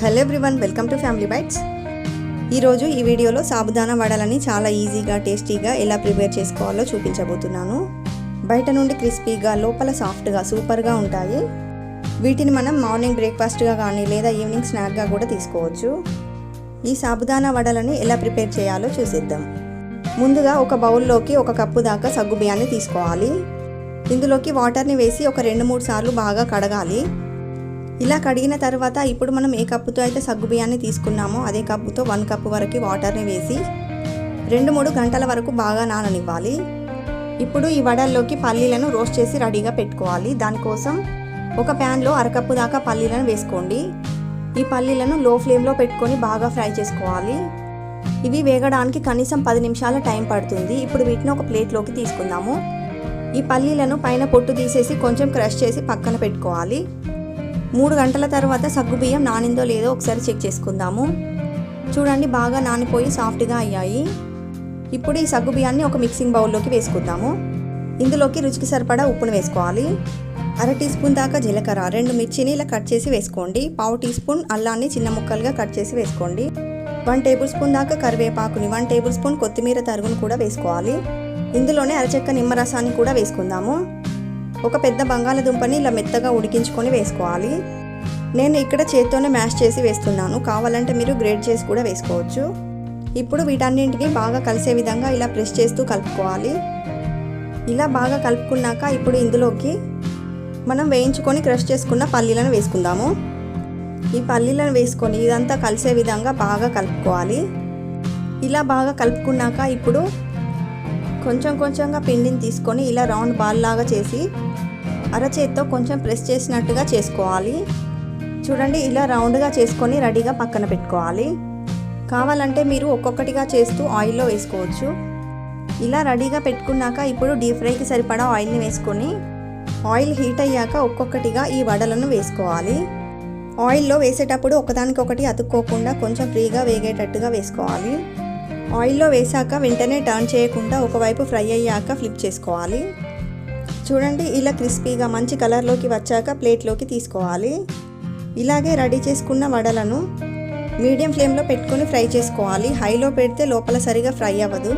Hello everyone welcome to family bites. ఈరోజు ఈ వీడియోలో సాబుదానా వడలని చాలా ఈజీగా టేస్టీగా ఎలా ప్రిపేర్ చేసుకోవాలో చూపించబోతున్నాను. బయట నుండి క్రిస్పీగా లోపల సాఫ్ట్గా సూపర్గా ఉంటాయి. వీటిని మనం మార్నింగ్ బ్రేక్ఫాస్ట్గా కానీ లేదా ఈవినింగ్ స్నాక్గా కూడా తీసుకోవచ్చు. ఈ సాబుదానా వడలని ఎలా ప్రిపేర్ చేయాలో చూసిద్దాం. ముందుగా ఒక బౌల్లోకి ఒక కప్పు దాకా సగ్గు బియ్యాన్ని తీసుకోవాలి. ఇందులోకి వాటర్ని వేసి ఒక రెండు మూడు సార్లు బాగా కడగాలి. ఇలా కడిగిన తర్వాత ఇప్పుడు మనం ఏ కప్పుతో అయితే సగ్గు బియ్యాన్ని తీసుకున్నామో అదే కప్పుతో వన్ కప్పు వరకు వాటర్ని వేసి రెండు మూడు గంటల వరకు బాగా నాననివ్వాలి. ఇప్పుడు ఈ వడల్లోకి పల్లీలను రోస్ట్ చేసి రెడీగా పెట్టుకోవాలి. దానికోసం ఒక ప్యాన్లో అరకప్పు దాకా పల్లీలను వేసుకోండి. ఈ పల్లీలను లో ఫ్లేమ్లో పెట్టుకొని బాగా ఫ్రై చేసుకోవాలి. ఇవి వేగడానికి కనీసం పది నిమిషాల టైం పడుతుంది. ఇప్పుడు వీటిని ఒక ప్లేట్లోకి తీసుకుందాము. ఈ పల్లీలను పైన పొట్టు తీసేసి కొంచెం క్రష్ చేసి పక్కన పెట్టుకోవాలి. మూడు గంటల తర్వాత సగ్గుబియ్యం నానిందో లేదో ఒకసారి చెక్ చేసుకుందాము. చూడండి బాగా నానిపోయి సాఫ్ట్గా అయ్యాయి. ఇప్పుడు ఈ సగ్గుబియ్యాన్ని ఒక మిక్సింగ్ బౌల్లోకి వేసుకుందాము. ఇందులోకి రుచికి సరిపడా ఉప్పును వేసుకోవాలి. అర టీ స్పూన్ దాకా జీలకర్ర రెండు మిర్చిని ఇలా కట్ చేసి వేసుకోండి. పావు టీ స్పూన్ అల్లాన్ని చిన్న ముక్కలుగా కట్ చేసి వేసుకోండి. వన్ టేబుల్ స్పూన్ దాకా కరివేపాకుని వన్ టేబుల్ స్పూన్ కొత్తిమీర తరుగును కూడా వేసుకోవాలి. ఇందులోనే అరచెక్క నిమ్మరసాన్ని కూడా వేసుకుందాము. ఒక పెద్ద బంగాళదుంపని ఇలా మెత్తగా ఉడికించుకొని వేసుకోవాలి. నేను ఇక్కడ చేత్తోనే మ్యాష్ చేసి వేస్తున్నాను. కావాలంటే మీరు గ్రేట్ చేసి కూడా వేసుకోవచ్చు. ఇప్పుడు వీటన్నింటినీ బాగా కలిసే విధంగా ఇలా ప్రెస్ చేస్తూ కలుపుకోవాలి. ఇలా బాగా కలుపుకున్నాక ఇప్పుడు ఇందులోకి మనం వేయించుకొని క్రష్ చేసుకున్న పల్లీలను వేసుకుందాము. ఈ పల్లీలను వేసుకొని ఇదంతా కలిసే విధంగా బాగా కలుపుకోవాలి. ఇలా బాగా కలుపుకున్నాక ఇప్పుడు కొంచెం కొంచెంగా పిండిని తీసుకొని ఇలా రౌండ్ బాల్ లాగా చేసి అరచేత్తో కొంచెం ప్రెస్ చేసినట్టుగా చేసుకోవాలి. చూడండి ఇలా రౌండ్గా చేసుకొని రెడీగా పక్కన పెట్టుకోవాలి. కావాలంటే మీరు ఒక్కొక్కటిగా చేస్తూ ఆయిల్లో వేసుకోవచ్చు. ఇలా రెడీగా పెట్టుకున్నాక ఇప్పుడు డీప్ ఫ్రైకి సరిపడా ఆయిల్ని వేసుకొని ఆయిల్ హీట్ అయ్యాక ఒక్కొక్కటిగా ఈ వడలను వేసుకోవాలి. ఆయిల్లో వేసేటప్పుడు ఒకదానికొకటి అతుక్కోకుండా కొంచెం ఫ్రీగా వేగేటట్టుగా వేసుకోవాలి. ఆయిల్లో వేసాక వెంటనే టర్న్ చేయకుండా ఒకవైపు ఫ్రై అయ్యాక ఫ్లిప్ చేసుకోవాలి. చూడండి ఇలా క్రిస్పీగా మంచి కలర్లోకి వచ్చాక ప్లేట్లోకి తీసుకోవాలి. ఇలాగే రెడీ చేసుకున్న వడలను మీడియం ఫ్లేమ్లో పెట్టుకొని ఫ్రై చేసుకోవాలి. హైలో పెడితే లోపల సరిగా ఫ్రై అవ్వదు.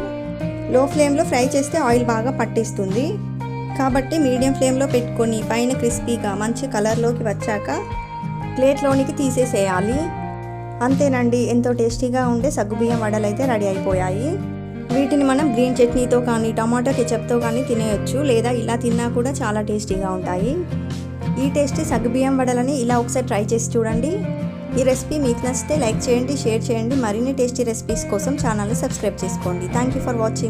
లో ఫ్లేమ్లో ఫ్రై చేస్తే ఆయిల్ బాగా పట్టిస్తుంది. కాబట్టి మీడియం ఫ్లేమ్లో పెట్టుకొని పైన క్రిస్పీగా మంచి కలర్లోకి వచ్చాక ప్లేట్లోనికి తీసేసేయాలి. అంతేనండి ఎంతో టేస్టీగా ఉండే సగ్గుబియ్యం వడలు అయితే రెడీ అయిపోయాయి. వీటిని మనం గ్రీన్ చట్నీతో కానీ టమాటో కెచప్తో కానీ తినేయొచ్చు లేదా ఇలా తిన్నా కూడా చాలా టేస్టీగా ఉంటాయి. ఈ టేస్టీ సగ్గుబియ్యం వడలని ఇలా ఒకసారి ట్రై చేసి చూడండి. ఈ రెసిపీ మీకు నచ్చితే లైక్ చేయండి షేర్ చేయండి. మరిన్ని టేస్టీ రెసిపీస్ కోసం ఛానల్ని సబ్స్క్రైబ్ చేసుకోండి. Thank you for watching.